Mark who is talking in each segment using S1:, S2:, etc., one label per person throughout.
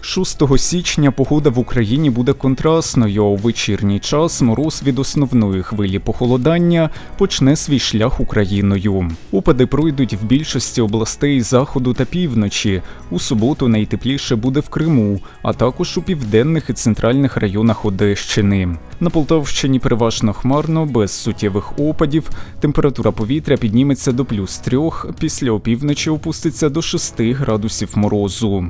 S1: 6 січня погода в Україні буде контрастною. У вечірній час мороз від основної хвилі похолодання почне свій шлях Україною. Опади пройдуть в більшості областей заходу та півночі. У суботу найтепліше буде в Криму, а також у південних і центральних районах Одещини. На Полтавщині переважно хмарно, без суттєвих опадів. Температура повітря підніметься до плюс 3, після опівночі опуститься до 6 градусів морозу.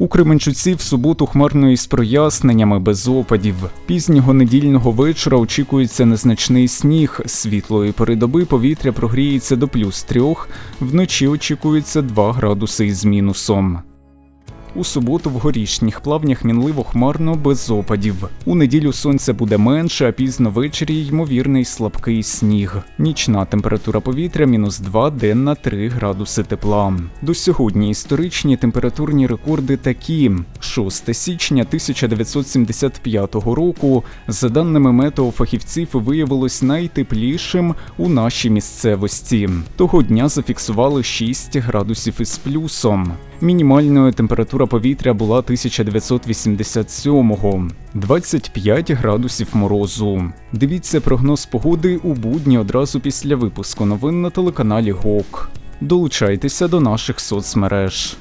S1: У Кременчуці в суботу хмарно із проясненнями без опадів. Пізнього недільного вечора очікується незначний сніг. Світлої передоби повітря прогріється до плюс трьох, вночі очікується 2 градуси із мінусом. У суботу в горішніх плавнях мінливо хмарно без опадів. У неділю сонця буде менше, а пізно ввечері ймовірний слабкий сніг. Нічна температура повітря мінус 2, денна 3 градуси тепла. До сьогодні історичні температурні рекорди такі: 6 січня 1975 року, за даними метеофахівців, виявилось найтеплішим у нашій місцевості. Того дня зафіксували 6 градусів із плюсом. Мінімальною температура повітря була 1987-го – 25 градусів морозу. Дивіться прогноз погоди у будні одразу після випуску новин на телеканалі ГОК. Долучайтеся до наших соцмереж.